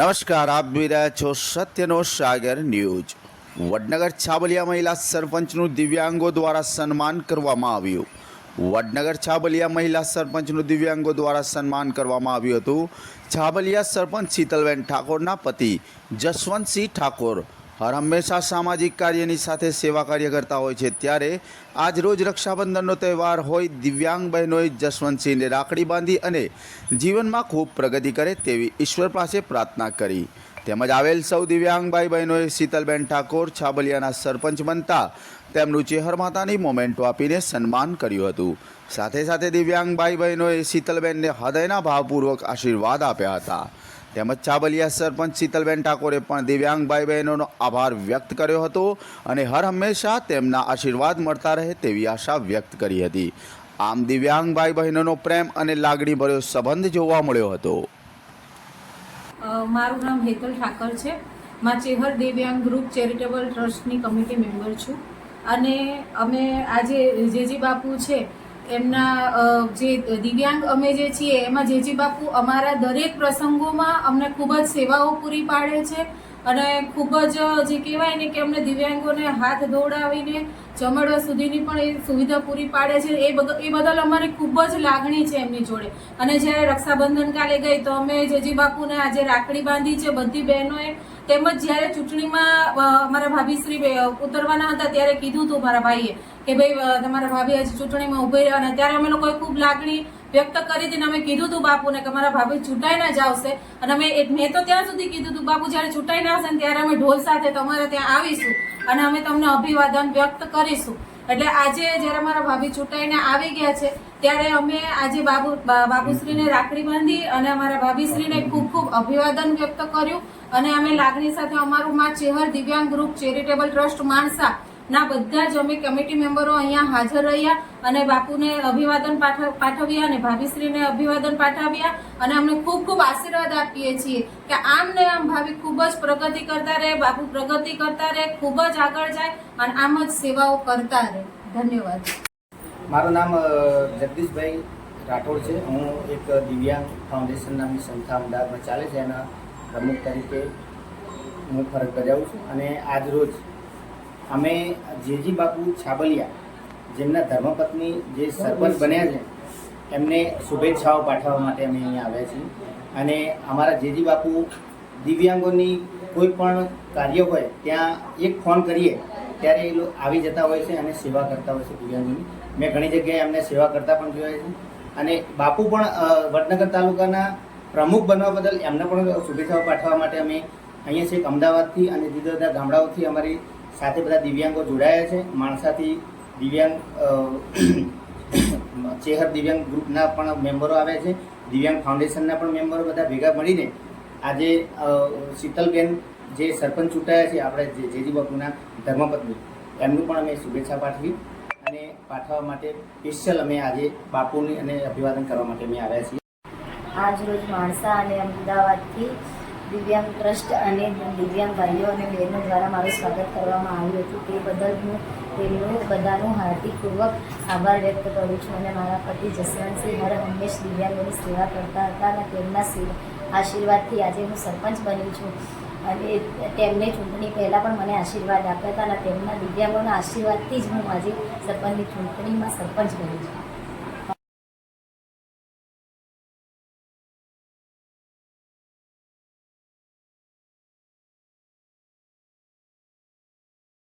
નમસ્કાર, આપ જોઈ રહ્યા છો સત્યનો સાગર ન્યૂઝ. વડનગર છાબલિયા મહિલા સરપંચનું દિવ્યાંગો દ્વારા સન્માન કરવામાં આવ્યું. વડનગર છાબલિયા મહિલા સરપંચનું દિવ્યાંગો દ્વારા સન્માન કરવામાં આવ્યું હતું. છાબલિયા સરપંચ શીતલબેન ઠાકોરના પતિ જસવંતસિંહ ઠાકોર હંમેશા સામાજિક કાર્યની સાથે સેવા કાર્ય કરતા હોય છે. ત્યારે આજ રોજ રક્ષાબંધનનો તહેવાર હોય, દિવ્યાંગ બહેનોએ જસવંતસિંહને રાખડી બાંધી અને જીવનમાં ખૂબ પ્રગતિ કરે તેવી ઈશ્વર પાસે પ્રાર્થના કરી. તેમજ આવેલ સૌ દિવ્યાંગ ભાઈ બહેનોએ શીતલબેન ઠાકોર, છાબલિયાના સરપંચ બનતા તેમનું ચેહર માતાની મોમેન્ટો આપીને સન્માન કર્યું હતું. સાથે સાથે દિવ્યાંગ ભાઈ બહેનોએ શીતલબેનને હૃદયના ભાવપૂર્વક આશીર્વાદ આપ્યા હતા. તેમજ ચાબલિયા સરપંચ શીતલબેન ઠાકોરે પણ દિવ્યાંગ ભાઈ બહેનોનો આભાર વ્યક્ત કર્યો હતો અને હર હંમેશા તેમના આશીર્વાદ મળતા રહે તેવી આશા વ્યક્ત કરી હતી. આમ દિવ્યાંગ ભાઈ બહેનોનો પ્રેમ અને લાગણીભર્યો સંબંધ જોવા મળ્યો હતો. મારું નામ હેતલ ઠાકર છે. માં ચેહર દિવ્યાંગ ગ્રુપ ચેરિટેબલ ટ્રસ્ટની કમિટી મેમ્બર છું. અને અમે આજે જેજી બાપુ છે એમના જે દિવ્યાંગ અમે જે છીએ, એમાં જેજી બાપુ અમારા દરેક પ્રસંગોમાં અમને ખૂબ જ સેવાઓ પૂરી પાડે છે. અને ખૂબ જ, જે કહેવાય ને કે અમને દિવ્યાંગોને હાથ દોડાવીને જમડવા સુધીની પણ એ સુવિધા પૂરી પાડે છે. એ એ બદલ અમારી ખૂબ જ લાગણી છે એમની જોડે. અને જ્યારે રક્ષાબંધન કાલે ગઈ તો અમે જેજી બાપુને આજે રાખડી બાંધી છે બધી બહેનોએ, તેમજ જ્યારે ચૂંટણીમાં અમારા ભાભીશ્રી ઉતરવાના હતા ત્યારે કીધું હતું મારા ભાઈએ કે ભાઈ તમારા ભાભી આજે ચૂંટણીમાં ઊભી અને ત્યારે અમે લોકોએ ખૂબ લાગણી વ્યક્ત કરી હતી અમે કીધું હતું બાપુને કે મારા ભાભી ચૂંટાઈને જ આવશે અને અમે મેં તો ત્યાં સુધી કીધું હતું બાપુ, જ્યારે આવશે ને ત્યારે અમે ઢોલ સાથે તમારે ત્યાં આવીશું અને અમે તમને અભિવાદન વ્યક્ત કરીશું. એટલે આજે જ્યારે મારા ભાભી ચૂંટાઈને આવી ગયા છે, ત્યારે અમે આજે બાબુ બાબુશ્રીને રાખડી બાંધી અને અમારા ભાભીશ્રીને ખૂબ ખૂબ અભિવાદન વ્યક્ત કર્યું. અને અમે લાગણી સાથે અમારું માં Chehar Divyang group charitable trust Mansa ના, બધા જ અમે કમિટી મેમ્બરો અહીંયા હાજર રહ્યા અને બાપુને અભિવાદન પાઠ- પાઠવ્યા અને ભાભીશ્રીને અભિવાદન પાઠવ્યા અને અમને ખૂબ ખૂબ આશીર્વાદ આપીએ છીએ કે આમ ને આમ ભાભી ખૂબ જ પ્રગતિ કરતા રહે, બાપુ પ્રગતિ કરતા રહે, ખૂબ જ આગળ જાય અને આમ જ સેવાઓ કરતા રહે. ધન્યવાદ. મારું નામ જગદીશભાઈ રાઠોડ છે. હું એક દિવ્યાંગ ફાઉન્ડેશન નામની સંસ્થા અમદાવાદમાં ચાલે છે. એના પ્રમુખ તરીકે હું ફરજ બજાવું છું અને આજ રોજ અમે જેજી બાપુ છાબલિયા, જેમના ધર્મપત્ની જે સરપંચ બન્યા છે, એમને શુભેચ્છાઓ પાઠવવા માટે અમે અહીંયા આવ્યા છીએ. અને અમારા જેજી બાપુ દિવ્યાંગોની કોઈ પણ કાર્ય હોય, ત્યાં એક ફોન કરીએ, ત્યારે એ લોકો આવી જતા હોય છે અને સેવા કરતા હોય છે દિવ્યાંગોની. મેં ઘણી જગ્યાએ એમને સેવા કરતા પણ જોયા છે. અને બાપુ પણ વડનગર તાલુકાના પ્રમુખ બનવા બદલ એમને પણ શુભેચ્છાઓ પાઠવવા માટે અમે અહીંયા છેક અમદાવાદથી અને જુદા જુદા ગામડાઓથી અમારી સાથે બધા દિવ્યાંગો જોડાયા છે. માણસાથી દિવ્યાંગ ચેહર દિવ્યાંગ ગ્રુપના પણ મેમ્બરો આવ્યા છે. દિવ્યાંગ ફાઉન્ડેશનના પણ મેમ્બરો બધા ભેગા મળીને આજે શીતલબેન જે સરપંચ ચૂંટાયા છે, આપણે જે જેજી બાપુના ધર્મપત્ની, એમનું પણ અમે શુભેચ્છા પાઠવી અને પાઠવવા માટે સ્પેશિયલ અમે આજે બાપુની અને અભિવાદન કરવા માટે અમે આવ્યા છીએ. આજ રોજ માણસા અને અમદાવાદથી દિવ્યાંગ ટ્રસ્ટ અને દિવ્યાંગ ભાઈઓ અને બહેનો દ્વારા મારું સ્વાગત કરવામાં આવ્યું હતું. તે બદલ હું તેમનું બધાનું હાર્દિકપૂર્વક આભાર વ્યક્ત કરું છું અને મારા પતિ જસવંતસિંહ હર હંમેશ દિવ્યાંગોની સેવા કરતા હતા અને તેમના આશીર્વાદથી આજે હું સરપંચ બની છું. અને તેમને ચૂંટણી પહેલાં પણ મને આશીર્વાદ આપ્યા હતા અને તેમના દિવ્યાંગોના આશીર્વાદથી જ હું આજે સરપંચની ચૂંટણીમાં સરપંચ બની છું.